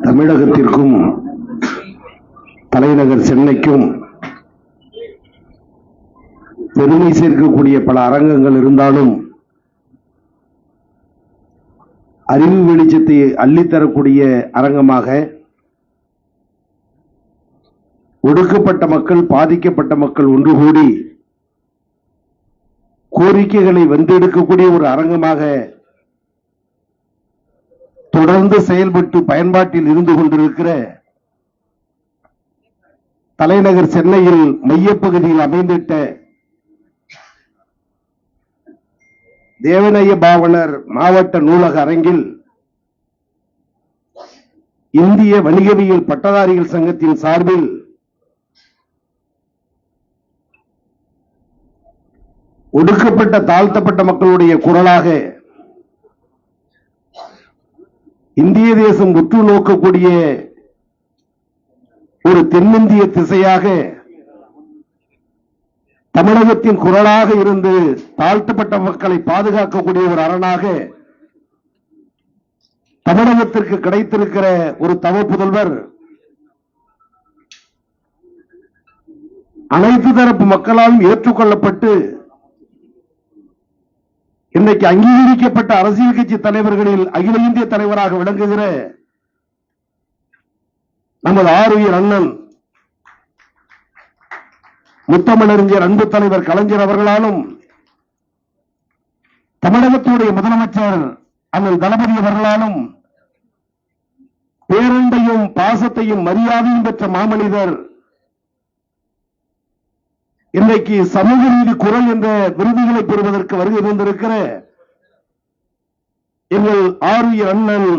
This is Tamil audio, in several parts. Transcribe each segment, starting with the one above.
தமிழகத்திற்கும் தலைநகர் சென்னைக்கும் பெருமை சேர்க்கக்கூடிய பல அரங்கங்கள் இருந்தாலும் அறிவு வெளிச்சத்தை அள்ளித்தரக்கூடிய அரங்கமாக ஒடுக்கப்பட்ட மக்கள் பாதிக்கப்பட்ட மக்கள் ஒன்று கூடி கோரிக்கைகளை வந்தெடுக்கக்கூடிய ஒரு அரங்கமாக தொடர்ந்து செயல்பட்டு பயன்பாட்டில் இருந்து கொண்டிருக்கிற தலைநகர் சென்னையில் மையப்பகுதியில் அமைந்திட்ட தேவநய பாவனர் மாவட்ட நூலக அரங்கில் இந்திய வணிகவியல் பட்டதாரிகள் சங்கத்தின் சார்பில் ஒடுக்கப்பட்ட தாழ்த்தப்பட்ட மக்களுடைய குரலாக இந்திய தேசம் உற்று நோக்கக்கூடிய ஒரு தென்னிந்திய திசையாக தமிழகத்தின் குரலாக இருந்து தாழ்த்தப்பட்ட மக்களை பாதுகாக்கக்கூடிய ஒரு அரணாக தமிழகத்திற்கு கிடைத்திருக்கிற ஒரு தவ புதல்வர் அனைத்து தரப்பு மக்களாலும் ஏற்றுக்கொள்ளப்பட்டு இன்றைக்கு அங்கீகரிக்கப்பட்ட அரசியல் கட்சி தலைவர்களில் அகில இந்திய தலைவராக விளங்குகிற நமது ஆறுயிர் அண்ணன் முத்தமிழறிஞர் அன்பு தலைவர் கலைஞர் அவர்களாலும் தமிழகத்துடைய முதலமைச்சர் அண்ணன் தளபதி அவர்களாலும் பேரண்டையும் பாசத்தையும் மரியாதையும் பெற்ற மாமனிதர் இன்றைக்கு சமூக நீதி குரல் என்ற விருதுகளை பெறுவதற்கு வருகை தந்திருக்கிற எங்கள் ஆரிய அண்ணன்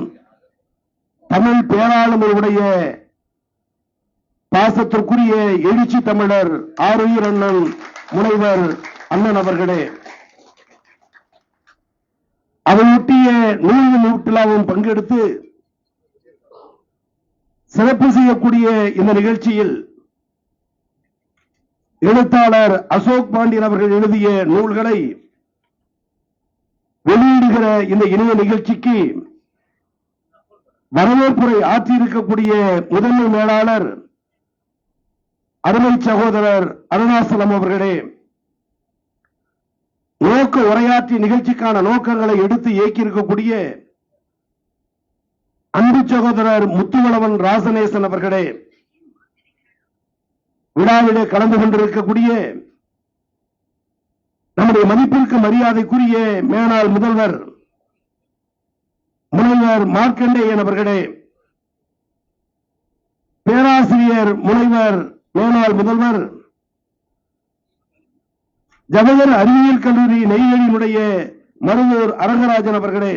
தமிழ் பேராளுமருடைய பாசத்திற்குரிய எழுச்சி தமிழர் ஆறுயிர் அண்ணன் முனைவர் அண்ணன் அவர்களே. அதையொட்டிய நூல் நூற்றிலாவும் பங்கெடுத்து சிறப்பு செய்யக்கூடிய இந்த நிகழ்ச்சியில் எழுத்தாளர் அசோக் பாண்டியன் அவர்கள் எழுதிய நூல்களை வெளியிடுகிற இந்த இணைய நிகழ்ச்சிக்கு வரவேற்புரை ஆற்றியிருக்கக்கூடிய முதன்மை மேலாளர் அருமை சகோதரர் அருணாசலம் அவர்களே நோக்க உரையாற்றி நிகழ்ச்சிக்கான நோக்கங்களை எடுத்து இயக்கியிருக்கக்கூடிய அன்பு சகோதரர் முத்துவளவன் ராசநேசன் அவர்களே விழாவிலே கலந்து கொண்டிருக்கக்கூடிய நம்முடைய மதிப்பிற்கு மரியாதைக்குரிய மேனாள் முதல்வர் முனைவர் மார்க்கண்டேயன் அவர்களே பேராசிரியர் முனைவர் மேனாள் முதல்வர் ஜவஹர் அறிவியல் கல்லூரி நெய்வேலியினுடைய மருதூர் அரங்கராஜன் அவர்களே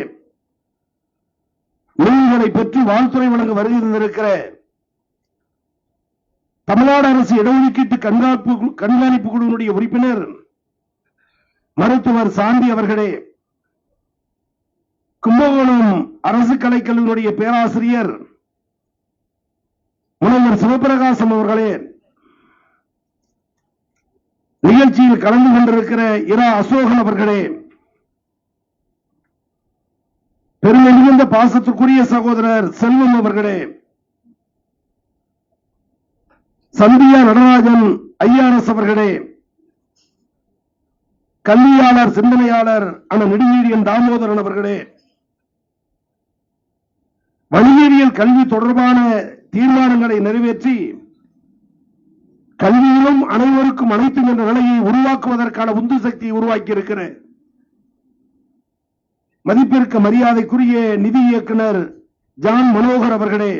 நூல்களை பெற்று வாழ்த்துறை வழங்க வருகை தந்திருக்கிற தமிழ்நாடு அரசு இடஒதுக்கீட்டு கண்காணிப்பு கண்காணிப்பு குழுவினுடைய உறுப்பினர் மருத்துவர் சாந்தி அவர்களே கும்பகோணம் அரசு கலைக்கல்லூரியுடைய பேராசிரியர் முனைவர் சிவபிரகாசம் அவர்களே நிகழ்ச்சியில் கலந்து கொண்டிருக்கிற இரா அசோகன் அவர்களே பெருமை மிகுந்த பாசத்துக்குரிய சகோதரர் செல்வம் அவர்களே சந்தியா நடராஜன் ஐஆர்எஸ் அவர்களே கல்வியாளர் சிந்தனையாளர் அண்ணன் நெடுங்கீடியன் தாமோதரன் அவர்களே வணிகவியல் கல்வி தொடர்பான தீர்மானங்களை நிறைவேற்றி கல்வியிலும் அனைவருக்கும் அனைத்தும் என்ற நிலையை உருவாக்குவதற்கான உந்து சக்தியை உருவாக்கி இருக்கிற மதிப்பிற்கு மரியாதைக்குரிய நிதி இயக்குனர் ஜான் மனோகர் அவர்களே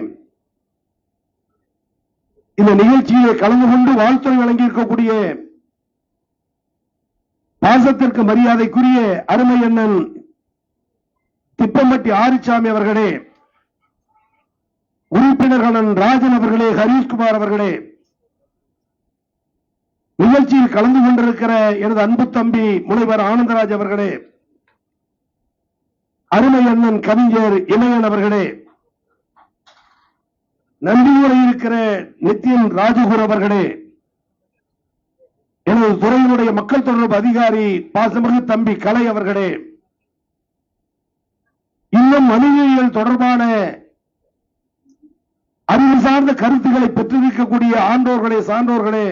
இந்த நிகழ்ச்சியை கலந்து கொண்டு வாழ்த்துறை வழங்கியிருக்கக்கூடிய பாசத்திற்கு மரியாதைக்குரிய அருமை அண்ணன் திப்பம்பட்டி ஆரிச்சாமி அவர்களே உறுப்பினர்களன் ராஜன் அவர்களே ஹரீஷ்குமார் அவர்களே நிகழ்ச்சியில் கலந்து கொண்டிருக்கிற எனது அன்பு தம்பி முனைவர் ஆனந்தராஜ் அவர்களே அருமை அண்ணன் கவிஞர் இமயன் அவர்களே நம்பியூரை இருக்கிற நித்தியன் ராஜகுர் அவர்களே எனது துறையினுடைய மக்கள் தொடர்பு அதிகாரி பாசமிகு தம்பி கலை அவர்களே இன்னும் மனிதவியல் தொடர்பான அறிவு சார்ந்த கருத்துக்களை பெற்றிருக்கக்கூடிய ஆண்டோர்களே சான்றோர்களே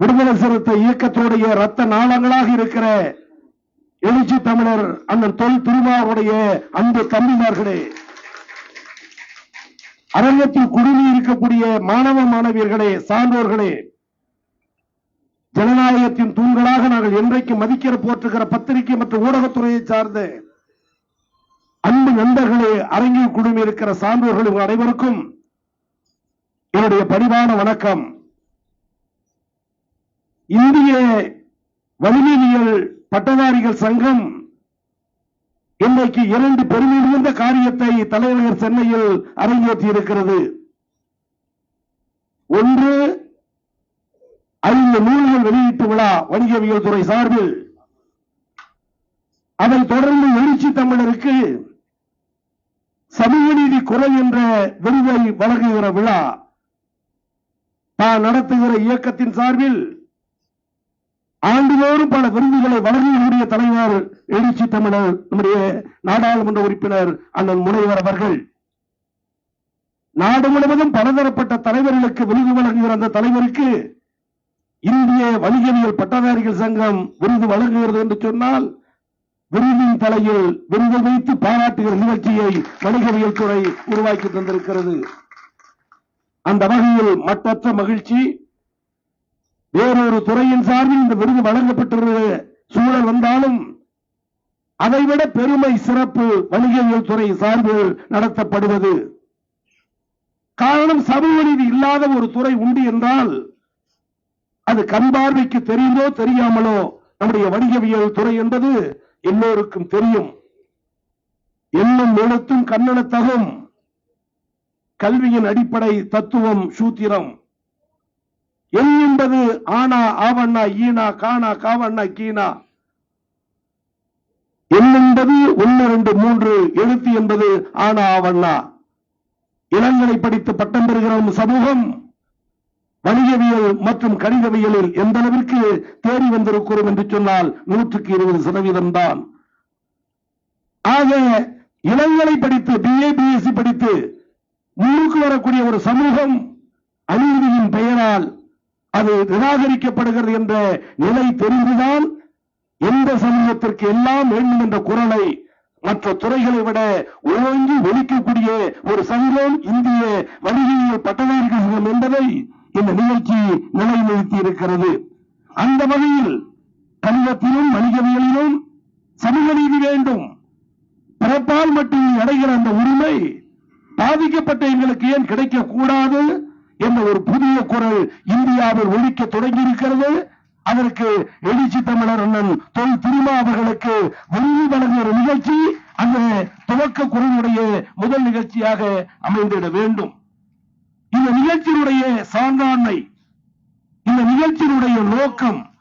விடுதலை சிறுத்தை இயக்கத்துடைய ரத்த நாளங்களாக இருக்கிற எழுச்சி தமிழர் அண்ணன் தொல் திருமாவுடைய அன்பு தம்பிமார்களே அரங்கத்தில் குடுமி இருக்கக்கூடிய மாணவ மாணவியர்களே சான்றோர்களே ஜனநாயகத்தின் தூண்களாக நாங்கள் என்றைக்கு மதிக்கிற போற்றுகிற பத்திரிகை மற்றும் ஊடகத்துறையை சார்ந்த அன்பு நண்பர்களே அரங்கில் குடுமி இருக்கிற சான்றோர்கள் உங்கள் அனைவருக்கும் என்னுடைய பணிவான வணக்கம். இந்திய வலிமையியல் பட்டதாரிகள் சங்கம் இன்றைக்கு இரண்டு பெருமை மிகுந்த காரியத்தை தலைநகர் சென்னையில் அரங்கேற்றி இருக்கிறது. ஒன்று ஐந்து நூல்கள் வெளியீட்டு விழா வணிகவியல் துறை சார்பில். அதை தொடர்ந்து எழுச்சி தமிழருக்கு சமூக நீதி குரல் என்ற விருதை வழங்குகிற விழா தான் நடத்துகிற இயக்கத்தின் சார்பில் ஆண்டுதோறும் பல விருதுகளை வழங்கக்கூடிய தலைவர் எழுச்சி தமிழர் நம்முடைய நாடாளுமன்ற உறுப்பினர் அண்ணன் முனைவர் அவர்கள். நாடு முழுவதும் பலதரப்பட்ட தலைவர்களுக்கு விருது வழங்குகிற அந்த தலைவருக்கு இந்திய வணிகவியல் பட்டதாரிகள் சங்கம் விருது வழங்குகிறது என்று சொன்னால் விருதின் தலையில் விருது வைத்து பாராட்டுகிற நிகழ்ச்சியை வணிகவியல் துறை உருவாக்கி தந்திருக்கிறது. அந்த வகையில் மற்றற்ற மகிழ்ச்சி வேறொரு துறையின் சார்பில் இந்த விருது வழங்கப்பட்டிருந்த சூழல் வந்தாலும் அதைவிட பெருமை சிறப்பு வணிகவியல் துறை சார்பில் நடத்தப்படுவது. காரணம் சமூக நீதி இல்லாத ஒரு துறை உண்டு என்றால் அது கண் பார்வைக்கு தெரியுமோ தெரியாமலோ நம்முடைய வணிகவியல் துறை என்பது எல்லோருக்கும் தெரியும். எண்ணும் எழுத்தும் கண்ணனத்தகும் கல்வியின் அடிப்படை தத்துவம் சூத்திரம். எண் என்பது ஆனா ஆவண்ணா ஈனா காணா காவண்ணா கீனா எண் என்பது ஒன்று ரெண்டு மூன்று எழுத்து என்பது ஆனா ஆவண்ணா. இளங்கலை படித்து பட்டம் பெறுகிற சமூகம். வணிகவியல் மற்றும் கணிதவியலில் எந்த அளவிற்கு தேடி வந்திருக்கிறோம் என்று சொன்னால் நூற்றுக்கு இருபது சதவீதம் தான். ஆக இளங்கலை படித்து பிஏ பிஎஸ்சி படித்து முன்னுக்கு வரக்கூடிய ஒரு சமூகம் அநீதியின் பெயரால் அது நிராகரிக்கப்படுகிறது என்ற நிலை தெரிந்துதான் எந்த சமூகத்திற்கு எல்லாம் வேண்டும் என்ற குரலை மற்ற துறைகளை விட ஓங்கி ஒழிக்கக்கூடிய ஒரு சங்கம் இந்திய வணிகவியல் பட்டதாரிகள் சங்கம் என்பதை இந்த நிகழ்ச்சி நிலைநிறுத்தி இருக்கிறது அந்த வகையில் கணிதத்திலும் வணிகவியலிலும் சமூக நீதி வேண்டும். பிறப்பால் மட்டும் அடைகிற அந்த உரிமை பாதிக்கப்பட்ட எங்களுக்கு ஏன் கிடைக்கக்கூடாது? என்ற ஒரு புதிய குரல் இந்தியாவில் ஒழிக்க தொடங்கி இருக்கிறது அதற்கு எழுச்சி தமிழர் அண்ணன் தொல் திருமா அவர்களுக்கு விருது வழங்குகிற நிகழ்ச்சி அந்த துவக்க குரலுடைய முதல் நிகழ்ச்சியாக அமைந்திட வேண்டும். இந்த நிகழ்ச்சியினுடைய சான்றாண்மை இந்த நிகழ்ச்சியினுடைய நோக்கம்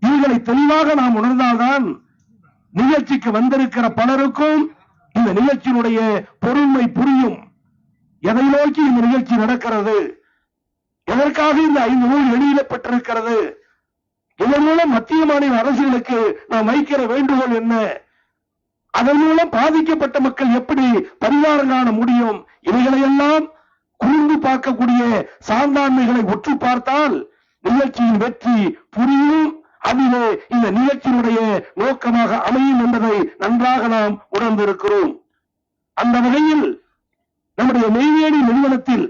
இவர்களை தெளிவாக நாம் உணர்ந்தால்தான் நிகழ்ச்சிக்கு வந்திருக்கிற பலருக்கும் இந்த நிகழ்ச்சியினுடைய பொறுமை புரியும். எதை நோக்கி இந்த நிகழ்ச்சி நடக்கிறது? எதற்காக இந்த ஐந்து நூல் வெளியிடப்பட்டிருக்கிறது? இதன் மூலம் மத்திய மாநில அரசுகளுக்கு நாம் வைக்கிற வேண்டுகோள் என்ன? அதன் மூலம் பாதிக்கப்பட்ட மக்கள் எப்படி பரிகாரம் காண முடியும்? இவைகளையெல்லாம் கூர்ந்து பார்க்கக்கூடிய சான்றாண்மைகளை உற்று பார்த்தால் நிகழ்ச்சியின் வெற்றி புரியும். அதிலே இந்த நிகழ்ச்சியினுடைய நோக்கமாக அமையும் என்பதை நன்றாக நாம் உணர்ந்திருக்கிறோம். அந்த வகையில் நம்முடைய மெய்வேடி நிறுவனத்தில்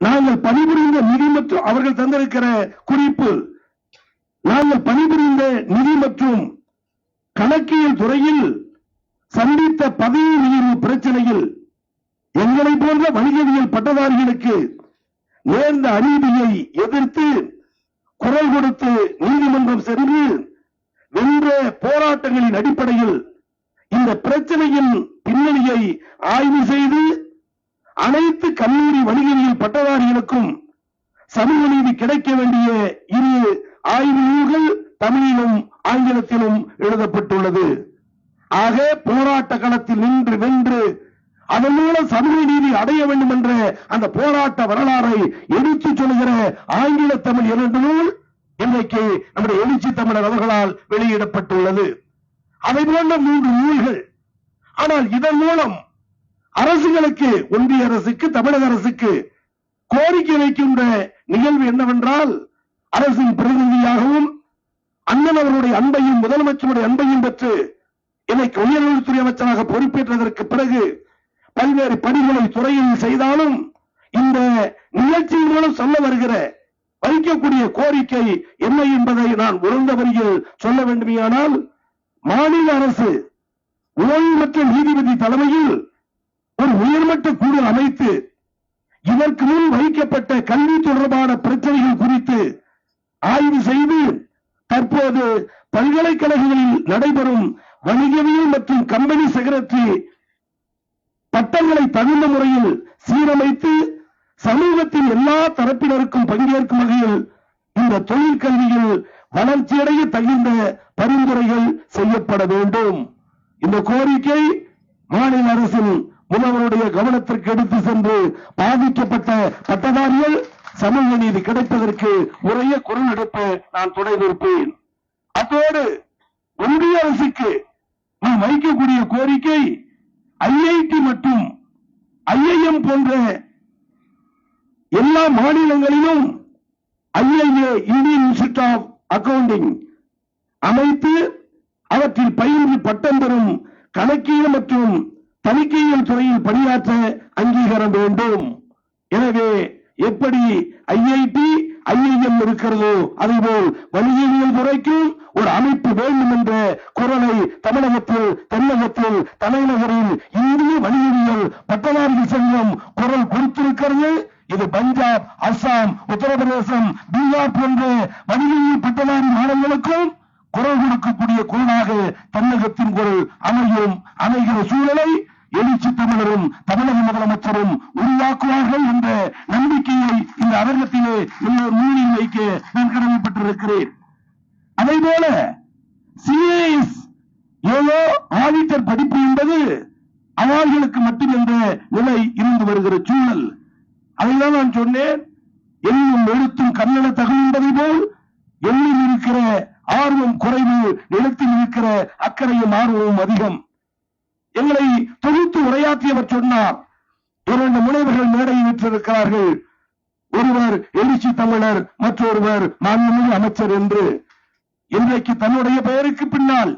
நாங்கள் பணிபுரிந்த நிதி மற்றும் அவர்கள் தந்திருக்கிற குறிப்பு நாங்கள் பணிபுரிந்த நிதி மற்றும் கணக்கியல் துறையில் சந்தித்த பதவி உயர்வு பிரச்சனையில் எங்களை போன்ற வணிகவியல் பட்டதாரிகளுக்கு நேர்ந்த அநீதியை எதிர்த்து குரல் கொடுத்து நீதிமன்றம் சென்று வென்ற போராட்டங்களின் அடிப்படையில் இந்த பிரச்சனையின் பின்னணியை ஆய்வு செய்து அனைத்து கல்லூரி வணிகவியல் பட்டதாரிகளுக்கும் சமூக நீதி கிடைக்க வேண்டிய இரு ஆய்வு நூல்கள் தமிழிலும் ஆங்கிலத்திலும் எழுதப்பட்டுள்ளது. ஆக போராட்ட களத்தில் நின்று வென்று அதன் மூலம் சமூக நீதி அடைய வேண்டும் என்ற அந்த போராட்ட வரலாறை எடுத்துச் சொல்கிற ஆங்கில தமிழ் இரண்டு நூல் இன்றைக்கு நம்முடைய எழுச்சி தமிழர் அவர்களால் வெளியிடப்பட்டுள்ளது. அதை போன்ற மூன்று நூல்கள். ஆனால் இதன் மூலம் அரசுகளுக்கு ஒன்றிய அரசுக்கு தமிழக அரசுக்கு கோரிக்கை வைக்கின்ற நிகழ்வு என்னவென்றால் அரசின் பிரதிநிதியாகவும் அண்ணன் அவருடைய அன்பையும் முதலமைச்சருடைய அன்பையும் பெற்று என்னை உயர்நலத்துறை அமைச்சராக பொறுப்பேற்றதற்கு பிறகு பல்வேறு பணிகளை துறையில் செய்தாலும் இந்த நிகழ்ச்சியின் மூலம் சொல்ல வருகிற வைக்கக்கூடிய கோரிக்கை என்ன என்பதை நான் உணர்ந்த வரியில் சொல்ல வேண்டுமையானால் மாநில அரசு ஓய்வு பெற்ற நீதிபதி தலைமையில் ஒரு உயர்மட்ட குழு அமைத்து இதற்கு முன் வைக்கப்பட்ட கல்வி தொடர்பான பிரச்சனைகள் குறித்து ஆய்வு செய்து தற்போது பல்கலைக்கழகங்களில் நடைபெறும் வணிகவியல் மற்றும் கம்பெனி செக்ரட்டரி பட்டங்களை தகுந்த முறையில் சீரமைத்து சமூகத்தின் எல்லா தரப்பினருக்கும் பங்கேற்கும் வகையில் இந்த தொழில் கல்வியில் வளர்ச்சியடைய தகுந்த பரிந்துரைகள் செய்யப்பட வேண்டும். இந்த கோரிக்கை மாநில அரசின் முதல்வருடைய கவனத்திற்கு எடுத்து சென்று பாதிக்கப்பட்ட பட்டதாரிகள் சமூக நீதி கிடைப்பதற்கு உரிய குரல் எடுப்ப நான் துணை நிற்பேன். அத்தோடு ஒன்றிய அரசுக்கு நாம் வைக்கக்கூடிய கோரிக்கை ஐஐடி மற்றும் ஐஐஎம் போன்ற எல்லா மாநிலங்களிலும் IIA Indian institute of accounting அமைத்து அவற்றில் பயின்று பட்டம் பெறும் கணக்கியல் மற்றும் தணிக்கையியல் துறையில் பணியாற்ற அங்கீகாரம் வேண்டும். எனவே எப்படி ஐஐடி ஐஐஎம் இருக்கிறதோ அதேபோல் வணிகவியல் துறைக்கும் ஒரு அமைப்பு வேண்டும் என்ற குரலை தமிழகத்தில் தென்னகத்தில் தலைநகரில் இந்திய வணிகவியல் பட்டதாரிகள் சங்கம் குரல் கொடுத்திருக்கிறது. இது பஞ்சாப் அஸ்ஸாம் உத்தரப்பிரதேசம் பீகார் போன்ற வணிகவியல் பட்டதாரி மாநிலங்களுக்கும் குரல் கொடுக்கக்கூடிய குரலாக தமிழகத்தின் குரல் அமையும் அமைகிற சூழலை எழுச்சி தமிழரும் தமிழக முதலமைச்சரும் உருவாக்குவார்கள் என்ற நம்பிக்கையை இந்த அரங்கத்திலே இன்னொரு நூலில் வைக்க நான் கடமைப்பட்டிருக்கிறேன் அதே போல சிஏஎஸ் ஏதோ ஆடிட்டர் படிப்பு என்பது அவர்களுக்கு மட்டும் என்ற நிலை இருந்து வருகிற சூழல் அதைதான் நான் சொன்னேன் எண்ணும் எழுத்தும் கண்ணென தகுந்ததை போல் எண்ணில் இருக்கிற ஆர்வம் குறைவு எழுத்தில் இருக்கிற அக்கறையும் ஆர்வமும் அதிகம் எங்களை தொகுத்து உரையாற்றியவர் சொன்னார் இரண்டு முனைவர்கள் மேடையில் விற்றிருக்கிறார்கள் ஒருவர் எழுச்சி தமிழர் மற்றொருவர் மாண்புமிகு அமைச்சர் என்று இன்றைக்கு தன்னுடைய பெயருக்கு பின்னால்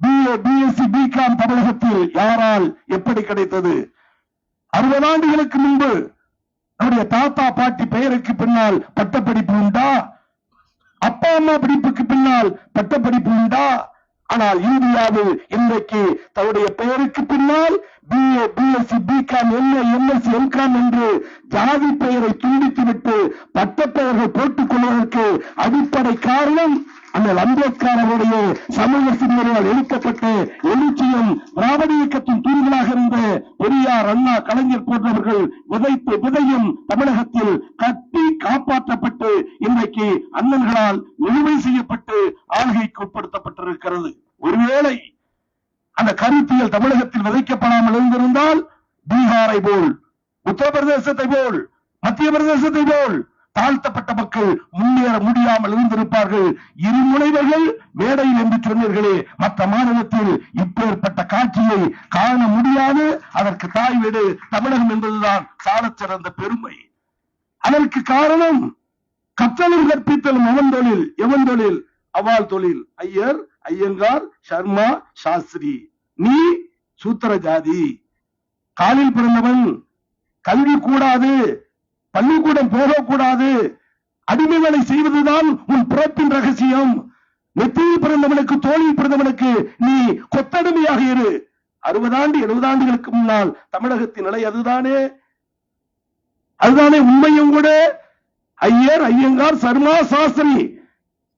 பிஏ பிஎஸ்சி பிகாம் தமிழகத்தில் யாரால் எப்படி கிடைத்தது? அறுபது ஆண்டுகளுக்கு முன்பு நம்முடைய தாத்தா பாட்டி பெயருக்கு பின்னால் பட்டப்படிப்பு உண்டா? அப்பா அம்மா படிப்புக்கு பின்னால் பட்டப்படிப்பு உண்டா? ஆனால் இந்தியாவில் இன்றைக்கு தன்னுடைய பெயருக்கு பின்னால் BA BSc BCom MA MSc MCom என்று ஜாதி பெயரை துண்டித்துவிட்டு பட்ட பெயர்கள் போட்டுக் கொள்வதற்கு அடிப்படை காரணம் அந்த அம்பேத்கர் அவருடைய சமூக சிந்தனையால் எழுப்பப்பட்ட எழுச்சியும் திராவிட இயக்கத்தின் தூண்களாக இருந்த பெரியார் அண்ணா கலைஞர் போன்றவர்கள் விதைப்பு விதையும் தமிழகத்தில் கட்டி காப்பாற்றப்பட்டு இன்றைக்கு அண்ணன்களால் நிலுவை செய்யப்பட்டு ஆள்கைக்கு உட்படுத்தப்பட்டிருக்கிறது ஒருவேளை அந்த கருத்தியல் தமிழகத்தில் விதைக்கப்படாமல் இருந்திருந்தால் பீகாரை போல் உத்தரப்பிரதேசத்தை போல் மத்திய பிரதேசத்தை போல் தாழ்த்தப்பட்ட மக்கள் முன்னேற முடியாமல் இருந்திருப்பார்கள். இரு முனைவர்கள் மேடையில் என்று சொன்னீர்களே மற்ற மாநிலத்தில் இப்பேற்பட்ட காட்சியை காண முடியாது. அதற்கு தாய் வீடு தமிழகம் என்பதுதான் சாலச்சிறந்த பெருமை. அதற்கு காரணம் கற்றலும் கற்பித்தலும் எவன் தொழில் எவன் தொழில் அவால் தொழில். ஐயர் ஐயங்கார் சர்மா சாஸ்திரி. நீ சூத்திர ஜாதி காலில் பிறந்தவன். கல்வி கூடாது. பள்ளிக்கூடம் போகக்கூடாது. அடிமை வேலை செய்வதுதான் உன் பிறப்பின் ரகசியம். நெத்தியில் பிறந்தவனுக்கு தோழில் பிறந்தவனுக்கு நீ கொத்தடிமையாக இரு. அறுபது ஆண்டு எழுபது ஆண்டுகளுக்கு முன்னால் தமிழகத்தின் நிலை அதுதானே? அதுதானே உண்மையும் கூட. ஐயர் ஐயங்கார் சர்மா சாஸ்திரி.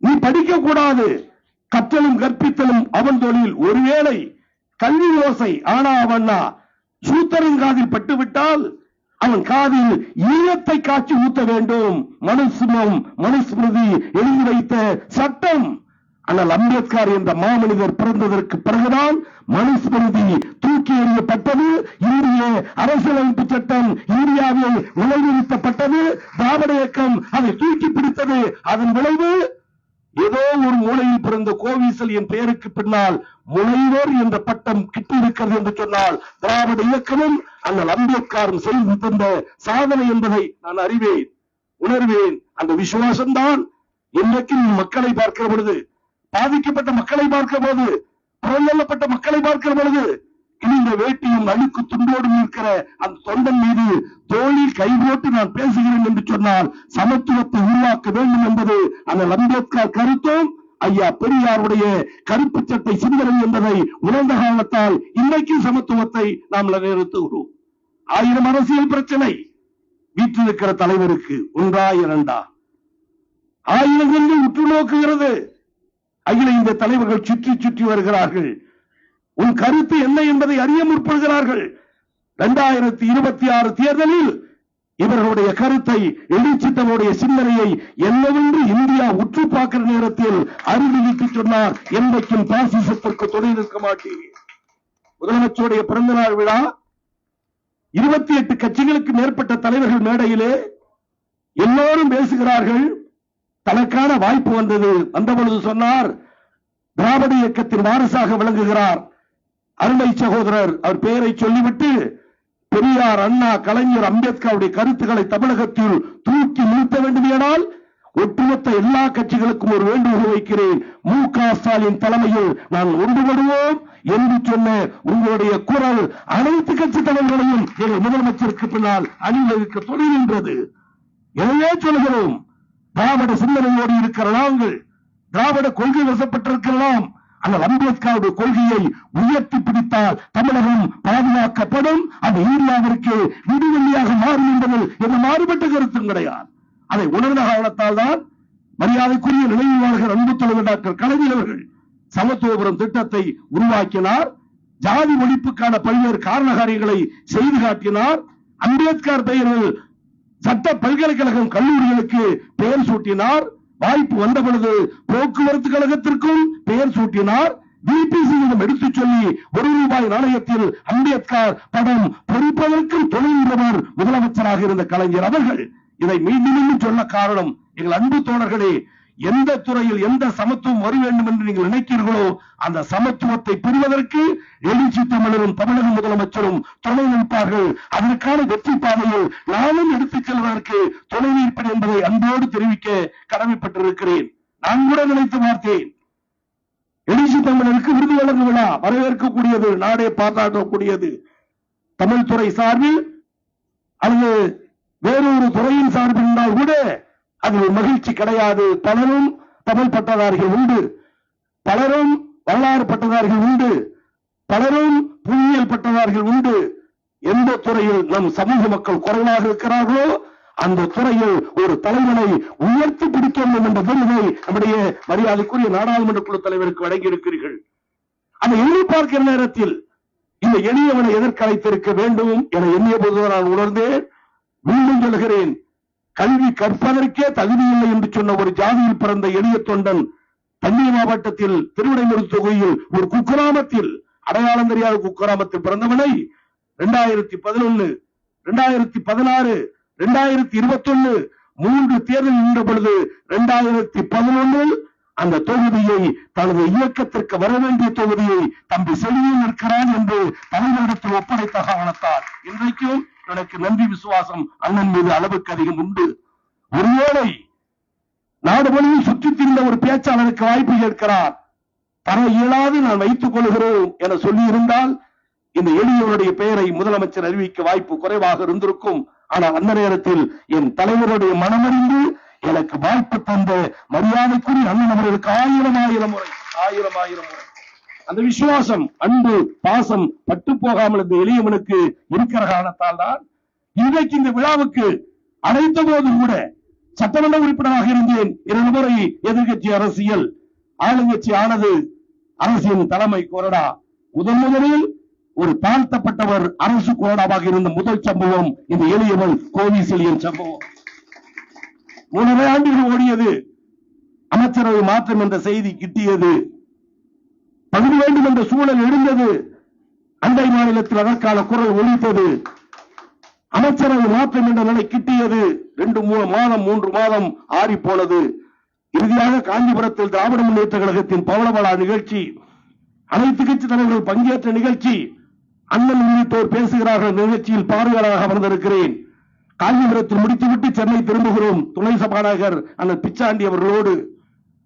நீ படிக்க கூடாது கற்றலும் கற்பித்தலும் அவன் தொழில். ஒருவேளை கல்வி ஓசை ஆனா அவன்னா சூத்தரின் காதில் பட்டுவிட்டால் அவன் காதில் ஈழத்தை காட்சி ஊத்த வேண்டும். மனுஸ்மம் மனுஸ்மிருதி எழுதி வைத்த சட்டம். ஆனால் அம்பேத்கர் என்ற மாமனிதர் பிறந்ததற்கு பிறகுதான் மனுஸ்மிருதி தூக்கி எறியப்பட்டது. இந்திய அரசியலமைப்பு சட்டம் இந்தியாவில் நிலைநிறுத்தப்பட்டது திராவிட இயக்கம் அதை தூக்கி பிடித்தது. அதன் விளைவு ஏதோ ஒரு மூலையில் பிறந்த கோவிசல் என் பெயருக்கு பின்னால் முனைவர் என்ற பட்டம் கிட்டிருக்கிறது என்று சொன்னால் திராவிட இயக்கமும் அந்த அம்பேத்கரும் செய்து தந்த சாதனை என்பதை நான் அறிவேன் உணர்வேன். அந்த விசுவாசம்தான் இன்றைக்கு மக்களை பார்க்கிற பொழுது பாதிக்கப்பட்ட மக்களை பார்க்கிற பொழுது புறந்தள்ளப்பட்ட மக்களை பார்க்கிற பொழுது கிழிந்த வேட்டியும் அழுக்கு துண்டோடும் இருக்கிற அந்த தொண்டன் மீது தோழி கை போட்டு நான் பேசுகிறேன் என்று சொன்னால் சமத்துவத்தை உருவாக்க வேண்டும் என்பது அந்த அம்பேத்கர் கருத்தும் ஐயா பெரியாருடைய கருப்பு சட்டை சிந்தனை என்பதை உணர்ந்த காலத்தால் இன்றைக்கு சமத்துவத்தை நாம் நிலைநிறுத்துகிறோம். ஆயிரம் அரசியல் பிரச்சனை வீட்டில் இருக்கிற தலைவருக்கு ஒன்றா இரண்டா? ஆயிரம் கொண்டு உற்று நோக்குகிறது. அகில இந்த தலைவர்கள் சுற்றி சுற்றி வருகிறார்கள். உன் கருத்து என்ன என்பதை அறிய முற்படுகிறார்கள். இரண்டாயிரத்தி இருபத்தி ஆறு தேர்தலில் இவர்களுடைய கருத்தை எழுச்சி தன்னுடைய சிந்தனையை என்னவென்று இந்தியா உற்று பார்க்கிற நேரத்தில் அறிவித்து சொன்னார் என்றைக்கும் பாசிசத்திற்கு துணை நிற்க மாட்டேன். முதலமைச்சருடைய பிறந்த நாள் விழா இருபத்தி எட்டு கட்சிகளுக்கு மேற்பட்ட தலைவர்கள் மேடையிலே எல்லோரும் பேசுகிறார்கள். தனக்கான வாய்ப்பு வந்தது வந்தபொழுது சொன்னார் திராவிட இயக்கத்தின் வாரிசாக விளங்குகிறார். அருமை சகோதரர் அவர் பெயரை சொல்லிவிட்டு பெரியார் அண்ணா கலைஞர் அம்பேத்கருடைய கருத்துக்களை தமிழகத்தில் தூக்கி நிறுத்த வேண்டுமானால் ஒட்டுமொத்த எல்லா கட்சிகளுக்கும் ஒரு வேண்டுகோள் வைக்கிறேன். மு க ஸ்டாலின் தலைமையில் நான் ஒன்றுபடுவோம் என்று சொன்ன உங்களுடைய குரல் அனைத்து கட்சி தலைவர்களையும் எங்கள் முதலமைச்சருக்கு பின்னால் அணிவகுக்க தொடர்கின்றது எனவே சொல்கிறோம் திராவிட சிந்தனையோடு இருக்கிற நாங்கள் திராவிட கொள்கை வசப்பட்டிருக்கலாம் ஆனால் அம்பேத்கருடைய கொள்கையை உயர்த்தி பிடித்தால் தமிழகம் பாதுகாக்கப்படும். அது இந்தியாவிற்கு விடுவெளியாக மாறும் என்பதில் எந்த மாறுபட்ட கருத்தும் கிடையாது. அதை உணர்ந்த காலத்தால் தான் மரியாதைக்குரிய நினைவில் வாழ்கிற அன்பு தலைவர் டாக்டர் கலைஞர் அவர்கள் சமத்துவபுரம் திட்டத்தை உருவாக்கினார். ஜாதி ஒழிப்புக்கான பல்வேறு காரண காரியங்களை செய்து காட்டினார். அம்பேத்கர் பெயரில் சட்ட பல்கலைக்கழகம் கல்லூரிகளுக்கு பெயர் சூட்டினார். வாய்ப்பு வந்த பொழுது போக்குவரத்து கழகத்திற்கும் பெயர் சூட்டினார். பிபிசியிடம் எடுத்துச் சொல்லி ஒரு ரூபாய் நாணயத்தில் அம்பேத்கர் படம் பொறிப்பதற்கும் துணை நின்றவர் முதலமைச்சராக இருந்த கலைஞர் அவர்கள் இதை மீண்டும் மீண்டும் சொல்ல காரணம் எங்கள் அன்பு தோழர்களே எந்த துறையில் எந்த சமத்துவம் வர வேண்டும் என்று நீங்கள் நினைக்கிறீர்களோ அந்த சமத்துவத்தை பெறுவதற்கு எழுச்சி தமிழரும் தமிழக முதலமைச்சரும் துணை நிற்பார்கள். அதற்கான வெற்றி பாதையில் நானும் எடுத்துச் செல்வதற்கு துணை நிற்பேன் என்பதை அன்போடு தெரிவிக்க கடமைப்பட்டிருக்கிறேன். நான் கூட நினைத்து பார்த்தேன். எழுச்சி தமிழருக்கு விருது வழங்கும் விழா வரவேற்கக்கூடியது நாடே பாராட்டக்கூடியது. தமிழ் துறை சார்பில் அல்லது வேறொரு துறையின் சார்பில் இருந்தால் கூட அதில் மகிழ்ச்சி கிடையாது. பலரும் தமிழ் பட்டதாரிகள் உண்டு. பலரும் வரலாறு பட்டதாரிகள் உண்டு. பலரும் புவியியல் பட்டதாரிகள் உண்டு. எந்த துறையில் நம் சமூக மக்கள் குறைவாக இருக்கிறார்களோ அந்த துறையில் ஒரு தலைவனை உயர்த்தி பிடிக்க வேண்டும் என்ற விருதை நம்முடைய மரியாதைக்குரிய நாடாளுமன்ற குழு தலைவருக்கு வழங்கியிருக்கிறீர்கள் அந்த எண்ணி பார்க்கிற நேரத்தில் இந்த எளியவனை எதற்கழைத்திருக்க வேண்டும் என எண்ணிய போது நான் உணர்ந்தேன். மீண்டும் சொல்கிறேன் கல்வி கற்பதற்கே தகுதி இல்லை என்று சொன்ன ஒரு ஜாதியில் பிறந்த எளிய தொண்டன் தஞ்சை மாவட்டத்தில் திருவிடைமருது தொகுதியில் ஒரு குக்கிராமத்தில் அடையாளம் தெரியாத குக்கிராமத்தில் பிறந்தவனை இரண்டாயிரத்தி பதினொன்னு இரண்டாயிரத்தி பதினாறு இரண்டாயிரத்தி இருபத்தொன்னு மூன்று தேர்தல் நின்ற பொழுது இரண்டாயிரத்தி பதினொன்னில் அந்த தொகுதியை தனது இயக்கத்திற்கு வர வேண்டிய தொகுதியை தம்பி செழியில் நிற்கிறான் என்று தலைவரிடத்தில் ஒப்படைத்த காரணத்தால் இன்றைக்கும் எனக்கு நன்றி விசுவாசம் அண்ணன் மீது அளவுக்கு அதிகம் உண்டு. ஒருவேளை நாடு முழுவதும் சுற்றித் திரிந்த ஒரு பேச்சாளருக்கு வாய்ப்பு கேட்கிறார் தர இயலாது நான் வைத்துக் கொள்கிறோம் என சொல்லி இருந்தால் இந்த எளியவருடைய பெயரை முதலமைச்சர் அறிவிக்க வாய்ப்பு குறைவாக இருந்திருக்கும். ஆனால் அந்த நேரத்தில் என் தலைவருடைய மனமறிந்து எனக்கு வாய்ப்பு தந்த மரியாதைக்குரிய அண்ணன் அவர்களுக்கு ஆயிரம் ஆயிரம் முறை ஆயிரம் ஆயிரம் முறை. அந்த விசுவாசம் அன்பு பாசம் பட்டு போகாமல் இந்த எளியவனுக்கு இருக்கிற காரணத்தால் தான் இன்றைக்கு இந்த விழாவுக்கு அழைத்த போதும் கூட சட்டமன்ற உறுப்பினராக இருந்தேன் இரண்டு முறை எதிர்கட்சி அரசியல் ஆளுங்கட்சி ஆனது அரசின் தலைமை கொறடா. முதன் முதலில் ஒரு தாழ்த்தப்பட்டவர் அரசு கொறடாவாக இருந்த முதல் சம்பவம் இந்த எளியவன் கோவிசிலியன் சம்பவம். மூணரை ஆண்டுகள் ஓடியது. அமைச்சரவை மாற்றம் என்ற செய்தி கிட்டியது. பகுதி வேண்டும் என்ற சூழல் எழுந்தது. அண்டை மாநிலத்தில் அதற்கான குரல் ஒலித்தது. அமைச்சரவை மாற்றம் என்ற நிலை கிட்டியது. ரெண்டு மூணு மாதம் மூன்று மாதம் ஆறி போனது. இறுதியாக காஞ்சிபுரத்தில் திராவிட முன்னேற்ற கழகத்தின் பவளவளா நிகழ்ச்சி அனைத்து கட்சி தலைவர்கள் பங்கேற்ற நிகழ்ச்சி அண்ணன் உள்ளிட்டோர் பேசுகிறார்கள் நிகழ்ச்சியில் பார்வையாளராக அமர்ந்திருக்கிறேன். காஞ்சிபுரத்தில் முடித்துவிட்டு சென்னை திரும்புகிறோம் துணை சபாநாயகர் அண்ணன் பிச்சாண்டி அவர்களோடு.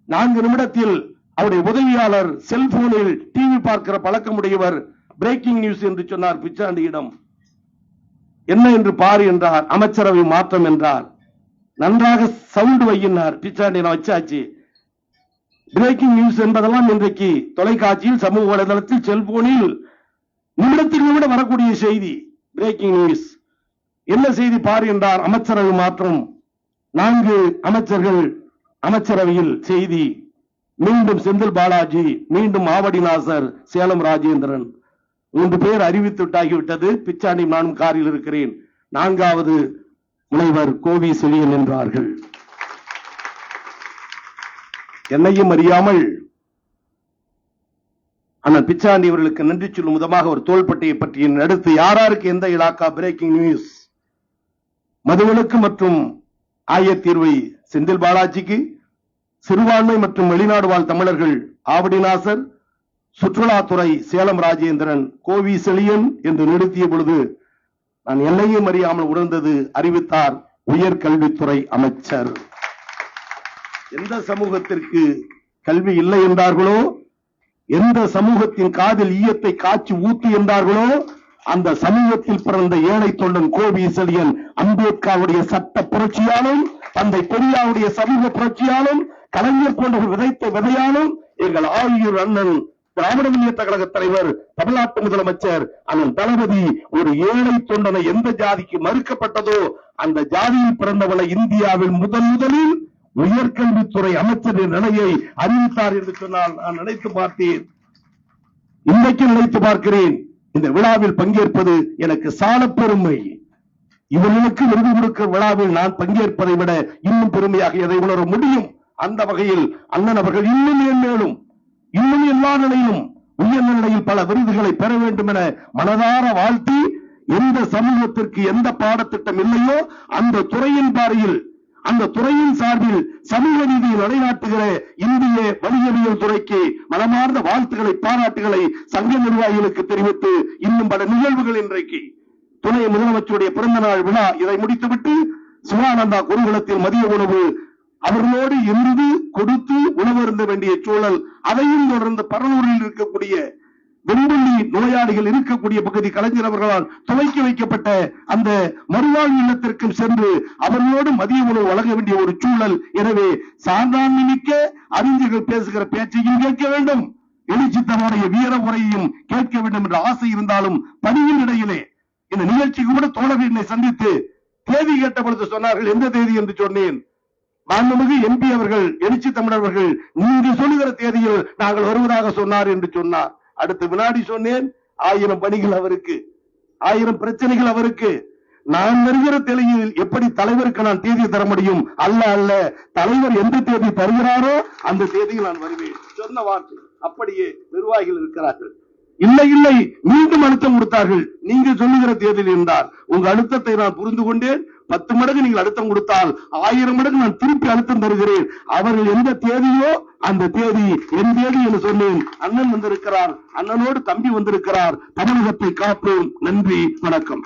நான்கு நிமிடத்தில் அவருடைய உதவியாளர் செல்போனில் டிவி பார்க்கிற பழக்கமுடையவர் பிரேக்கிங் நியூஸ் என்று சொன்னார் பிச்சாண்டியிடம். என்ன என்று பார் என்றார் அமைச்சரவை மாற்றம் என்றார். நன்றாக சவுண்ட் வையினார் பிச்சாண்டி நான் வச்சாச்சு. பிரேக்கிங் நியூஸ் என்பதெல்லாம் இன்றைக்கு தொலைக்காட்சியில் சமூக வலைதளத்தில் செல்போனில் நிமிடத்தில் நிமிடம் வரக்கூடிய செய்தி பிரேக்கிங் நியூஸ் என்ன செய்தி பார் என்றார் அமைச்சரவை மாற்றம். நான்கு அமைச்சர்கள் அமைச்சரவையில் செய்தி. மீண்டும் செந்தில் பாலாஜி மீண்டும் ஆவடிநாசர் சேலம் ராஜேந்திரன். மூன்று பேர் அறிவித்து விட்டாகிவிட்டது. பிச்சாண்டி நானும் காரில் இருக்கிறேன். நான்காவது முனைவர் கோவி செழியன் என்றார்கள். என்னையும் அறியாமல் அண்ணன் பிச்சாண்டி அவர்களுக்கு நன்றி சொல்லும் விதமாக ஒரு தோள்பட்டையை பற்றி அடுத்து யாராருக்கு எந்த இலாக்கா பிரேக்கிங் நியூஸ் மதுவிலக்கு மற்றும் ஆயத்தீர்வை செந்தில் பாலாஜிக்கு சிறுபான்மை மற்றும் வெளிநாடு வாழ் தமிழர்கள் ஆவடிநாசர் சுற்றுலாத்துறை சேலம் ராஜேந்திரன் கோவி செழியன் என்று நிறுத்திய பொழுது நான் எல்லையும் அறியாமல் உணர்ந்தது அறிவித்தார் உயர்கல்வித்துறை அமைச்சர். எந்த சமூகத்திற்கு கல்வி இல்லை என்றார்களோ எந்த சமூகத்தின் காதில் ஈயத்தை காய்ச்சி ஊத்து என்றார்களோ அந்த சமூகத்தில் பிறந்த ஏழை தொண்டன் கோபி செழியன் அம்பேத்கருடைய சட்ட புரட்சியாலும் தந்தை பெரியாருடைய சமூக புரட்சியாலும் கலைஞர் போன்றவர் விதைத்த விதையாலும் எங்கள் ஆயுர் அண்ணன் திராவிட முன்னேற்ற கழக தலைவர் தமிழ்நாட்டு முதலமைச்சர் அண்ணன் தளபதி ஒரு ஏழை தொண்டனை எந்த ஜாதிக்கு மறுக்கப்பட்டதோ அந்த ஜாதியில் பிறந்தவளை இந்தியாவில் முதன் முதலில் உயர்கல்வித்துறை அமைச்சரின் நிலையை அறிவித்தார் என்று சொன்னால் நான் நினைத்து பார்த்தேன். இன்றைக்கு நினைத்து பார்க்கிறேன். இந்த விழாவில் பங்கேற்பது எனக்கு சால பெருமை இவர்களுக்கு விருது கொடுக்க விழாவில் நான் பங்கேற்பதை விட இன்னும் பெருமையாக எதை உணர முடியும்? அந்த வகையில் அண்ணன் அவர்கள் இன்னும் மேலும் இன்னும் எல்லா நிலையிலும் உயர்ந்த நிலையில் பல விருதுகளை பெற வேண்டும் என மனதார வாழ்த்தி எந்த சமூகத்திற்கு எந்த பாடத்திட்டம் இல்லையோ அந்த துறையின் பாறையில் அந்த துறையின் சார்பில் சமூக நீதியை நிலைநாட்டுகிற இந்திய வணிகவியல் துறைக்கு மனமார்ந்த வாழ்த்துக்களை பாராட்டுகளை சங்க நிர்வாகிகளுக்கு தெரிவித்து இன்னும் பல நிகழ்வுகள் இன்றைக்கு துணை முதலமைச்சருடைய பிறந்த நாள் விழா இதை முடித்துவிட்டு சிவானந்தா குருகுலத்தில் மதிய உணவு அவர்களோடு இருந்து கொடுத்து உணவருந்த வேண்டிய சூழல் அதையும் தொடர்ந்து பரலூரில் இருக்கக்கூடிய வெண்புள்ளி நோயாளிகள் இருக்கக்கூடிய பகுதி கலைஞர் அவர்களால் துவக்கி வைக்கப்பட்ட அந்த மறுவாழ்வு இல்லத்திற்கும் சென்று அவர்களோடு மதிய உணவு வழங்க வேண்டிய ஒரு சூழல். எனவே சான்றாண்மை மிக்க அறிஞர்கள் பேசுகிற பேச்சையும் கேட்க வேண்டும். எழுச்சித்தவருடைய வீர உரையையும் கேட்க வேண்டும் என்ற ஆசை இருந்தாலும் பணியின் இடையிலே இந்த நிகழ்ச்சிக்கு கூட தோழர்கள் என்னை சந்தித்து தேதி கேட்ட பொழுது சொன்னார்கள் எந்த தேதி? என்று சொன்னேன். மாண்புமிகு எம்பி அவர்கள் எழுச்சி தமிழர்கள் நீங்கள் சொல்லுகிற தேதியில் நாங்கள் வருவதாக சொன்னார் என்று சொன்னார். அடுத்த வினாடி சொன்னேன் ஆயிரம் பணிகள் அவருக்கு ஆயிரம் பிரச்சனைகள் அவருக்கு. நான் வருகிற தேதியில் எப்படி தலைவருக்கு நான் தேதி தர முடியும்? அல்ல அல்ல. தலைவர் எந்த தேதி தருகிறாரோ அந்த தேதியில் நான் வருவேன். சொன்ன வார்த்தை அப்படியே நிர்வாகிகள் இருக்கிறார்கள். இல்லை இல்லை. மீண்டும் அழுத்தம் கொடுத்தார்கள். நீங்க சொல்லுகிற தேதியில் இருந்தால் உங்க அழுத்தத்தை நான் புரிந்து கொண்டேன். பத்து மடங்கு நீங்கள் அழுத்தம் கொடுத்தால் ஆயிரம் மடங்கு நான் திருப்பி அழுத்தம் தருகிறேன். அவர்கள் எந்த தேதியோ அந்த தேதி என் தேதி என்று சொன்னேன். அண்ணன் வந்திருக்கிறார். அண்ணனோடு தம்பி வந்திருக்கிறார். தமிழகத்தை காப்போம். நன்றி. வணக்கம்.